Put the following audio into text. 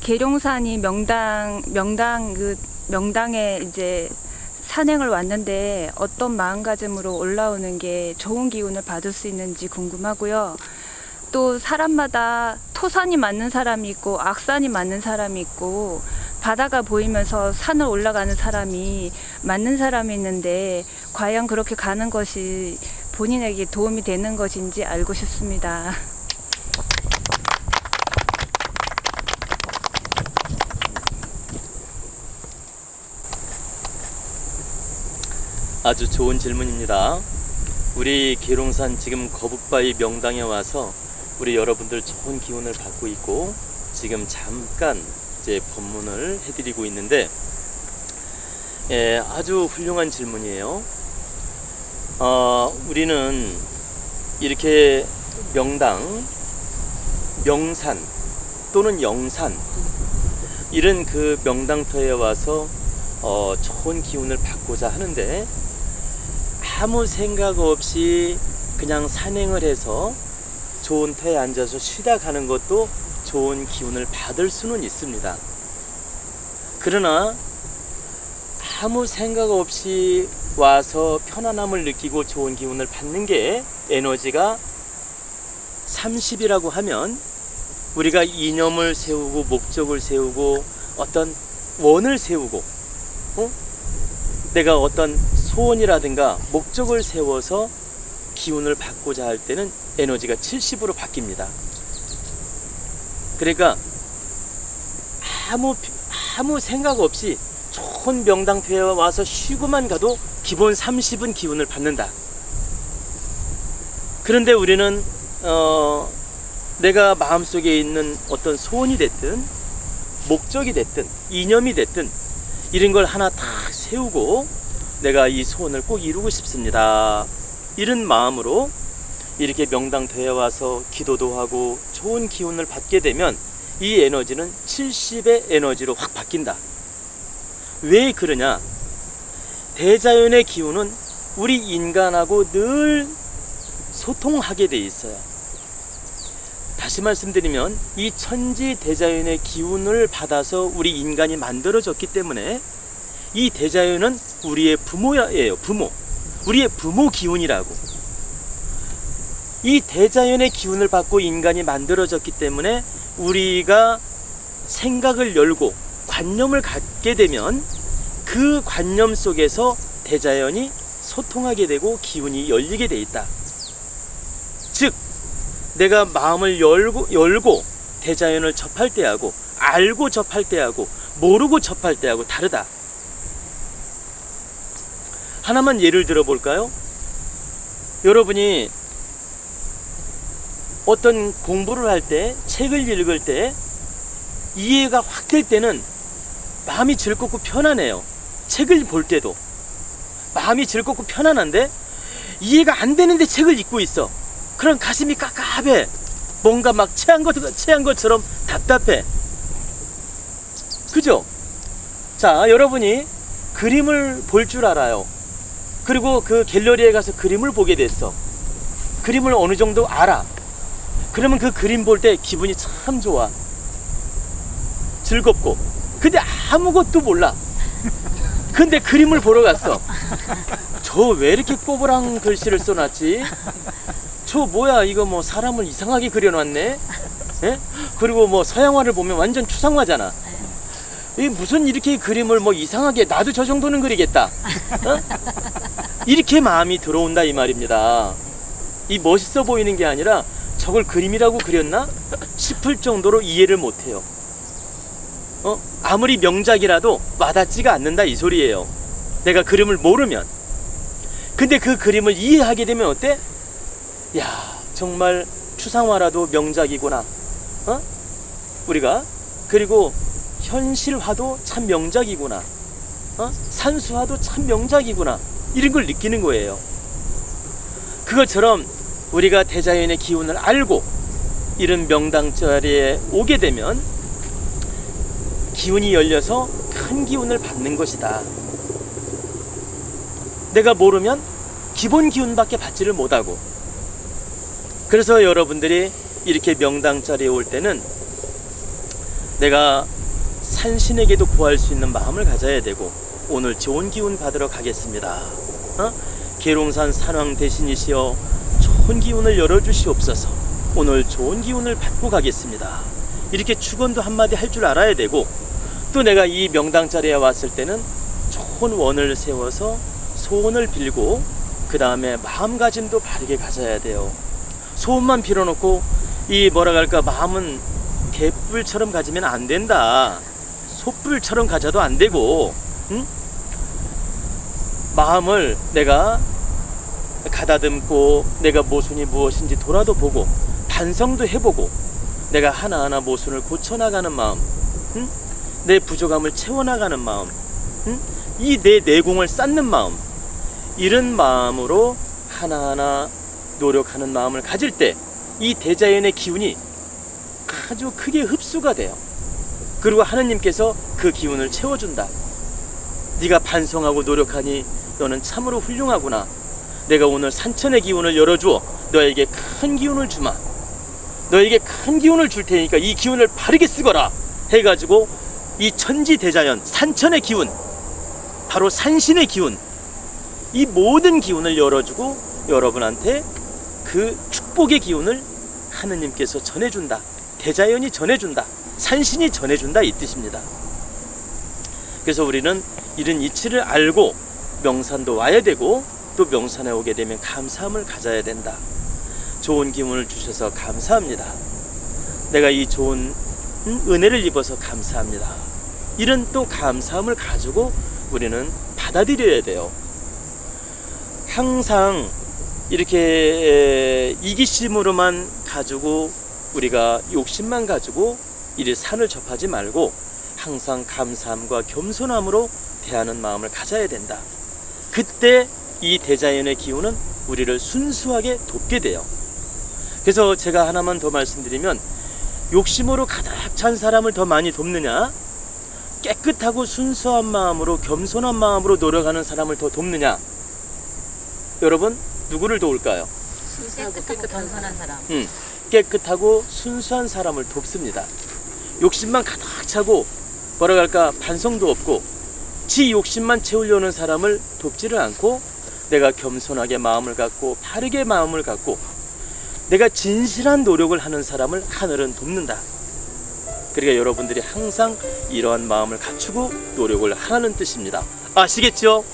계룡산이 명당 명당 그 명당에 이제 산행을 왔는데 어떤 마음가짐으로 올라오는 게 좋은 기운을 받을 수 있는지 궁금하고요. 또 사람마다 토산이 맞는 사람이 있고 악산이 맞는 사람이 있고 바다가 보이면서 산을 올라가는 사람이 맞는 사람이 있는데 과연 그렇게 가는 것이 본인에게 도움이 되는 것인지 알고 싶습니다. 아주 좋은 질문입니다. 우리 계룡산 지금 거북바위 명당에 와서 우리 여러분들 좋은 기운을 받고 있고 지금 잠깐 이제 법문을 해드리고 있는데 예, 아주 훌륭한 질문이에요. 어, 우리는 이렇게 명당, 명산 또는 영산 이런 그 명당터에 와서 어, 좋은 기운을 받고자 하는데 아무 생각 없이 그냥 산행을 해서 좋은 터에 앉아서 쉬다 가는 것도 좋은 기운을 받을 수는 있습니다. 그러나 아무 생각 없이 와서 편안함을 느끼고 좋은 기운을 받는 게 에너지가 30이라고 하면 우리가 이념을 세우고 목적을 세우고 어떤 원을 세우고 어? 내가 어떤 소원이라든가 목적을 세워서 기운을 받고자 할 때는 에너지가 70으로 바뀝니다. 그러니까 아무 아무 생각 없이 좋은 명당터에 와서 쉬고만 가도 기본 30은 기운을 받는다. 그런데 우리는 어, 내가 마음속에 있는 어떤 소원이 됐든 목적이 됐든 이념이 됐든 이런 걸 하나 다 세우고 내가 이 소원을 꼭 이루고 싶습니다. 이런 마음으로 이렇게 명당터에 와서 기도도 하고 좋은 기운을 받게 되면 이 에너지는 70의 에너지로 확 바뀐다. 왜 그러냐? 대자연의 기운은 우리 인간하고 늘 소통하게 돼 있어요. 다시 말씀드리면 이 천지 대자연의 기운을 받아서 우리 인간이 만들어졌기 때문에 이 대자연은 우리의 부모예요. 부모. 우리의 부모 기운이라고. 이 대자연의 기운을 받고 인간이 만들어졌기 때문에 우리가 생각을 열고 관념을 갖게 되면 그 관념 속에서 대자연이 소통하게 되고 기운이 열리게 돼 있다. 즉, 내가 마음을 열고, 열고 대자연을 접할 때하고 알고 접할 때하고 모르고 접할 때하고 다르다. 하나만 예를 들어 볼까요? 여러분이 어떤 공부를 할 때, 책을 읽을 때 이해가 확 될 때는 마음이 즐겁고 편안해요. 책을 볼 때도 마음이 즐겁고 편안한데 이해가 안 되는데 책을 읽고 있어. 그럼 가슴이 깝깝해. 뭔가 막 체한 것 체한 것처럼 답답해. 그죠? 자, 여러분이 그림을 볼 줄 알아요. 그리고 그 갤러리에 가서 그림을 보게 됐어. 그림을 어느 정도 알아. 그러면 그 그림 볼 때 기분이 참 좋아. 즐겁고. 근데 아무것도 몰라. 근데 그림을 보러 갔어. 저 왜 이렇게 꼬부랑 글씨를 써놨지? 저 뭐야 이거 뭐 사람을 이상하게 그려놨네? 예? 그리고 뭐 서양화를 보면 완전 추상화잖아. 이 무슨 이렇게 그림을 뭐 이상하게 나도 저 정도는 그리겠다. 어? 이렇게 마음이 들어온다 이 말입니다. 이 멋있어 보이는 게 아니라 저걸 그림이라고 그렸나 싶을 정도로 이해를 못해요. 어? 아무리 명작이라도 와닿지가 않는다 이 소리예요. 내가 그림을 모르면. 근데 그 그림을 이해하게 되면 어때? 야, 정말 추상화라도 명작이구나. 어? 우리가 그리고 현실화도 참 명작이구나. 어? 산수화도 참 명작이구나. 이런 걸 느끼는 거예요. 그것처럼 우리가 대자연의 기운을 알고 이런 명당 자리에 오게 되면 기운이 열려서 큰 기운을 받는 것이다. 내가 모르면 기본 기운밖에 받지를 못하고 그래서 여러분들이 이렇게 명당 자리에 올 때는 내가 산신에게도 구할 수 있는 마음을 가져야 되고 오늘 좋은 기운 받으러 가겠습니다. 어? 계룡산 산왕 대신이시여 좋은 기운을 열어주시옵소서. 오늘 좋은 기운을 받고 가겠습니다. 이렇게 축원도 한마디 할 줄 알아야 되고 또 내가 이 명당 자리에 왔을 때는 좋은 원을 세워서 소원을 빌고 그 다음에 마음가짐도 바르게 가져야 돼요. 소원만 빌어놓고 이 뭐라 할까 마음은 개뿔처럼 가지면 안 된다. 소뿔처럼 가져도 안 되고, 응? 마음을 내가 가다듬고 내가 모순이 무엇인지 돌아도 보고 반성도 해보고 내가 하나하나 모순을 고쳐나가는 마음, 응? 내 부족함을 채워나가는 마음, 응? 이내 내공을 쌓는 마음, 이런 마음으로 하나하나 노력하는 마음을 가질 때 이 대자연의 기운이 아주 크게 흡수가 돼요. 그리고 하느님께서 그 기운을 채워준다. 네가 반성하고 노력하니 너는 참으로 훌륭하구나. 내가 오늘 산천의 기운을 열어주어 너에게 큰 기운을 주마. 너에게 큰 기운을 줄 테니까 이 기운을 바르게 쓰거라. 해가지고 이 천지 대자연 산천의 기운, 바로 산신의 기운, 이 모든 기운을 열어주고 여러분한테 그 축복의 기운을 하느님께서 전해준다. 대자연이 전해준다. 산신이 전해준다. 이 뜻입니다. 그래서 우리는 이런 이치를 알고 명산도 와야 되고 또 명산에 오게 되면 감사함을 가져야 된다. 좋은 기운을 주셔서 감사합니다. 내가 이 좋은 음, 은혜를 입어서 감사합니다. 이런 또 감사함을 가지고 우리는 받아들여야 돼요. 항상 이렇게 이기심으로만 가지고 우리가 욕심만 가지고 이 산을 접하지 말고 항상 감사함과 겸손함으로 대하는 마음을 가져야 된다. 그때 이 대자연의 기운은 우리를 순수하게 돕게 돼요. 그래서 제가 하나만 더 말씀드리면 욕심으로 가득 찬 사람을 더 많이 돕느냐? 깨끗하고 순수한 마음으로 겸손한 마음으로 노력하는 사람을 더 돕느냐? 여러분 누구를 도울까요? 순수하고 깨끗한 사람. 음, 깨끗하고 순수한 사람을 돕습니다. 욕심만 가득 차고 뭐라 할까 반성도 없고 지 욕심만 채우려는 사람을 돕지를 않고 내가 겸손하게 마음을 갖고 바르게 마음을 갖고 내가 진실한 노력을 하는 사람을 하늘은 돕는다. 그러니까 여러분들이 항상 이러한 마음을 갖추고 노력을 하라는 뜻입니다. 아시겠죠?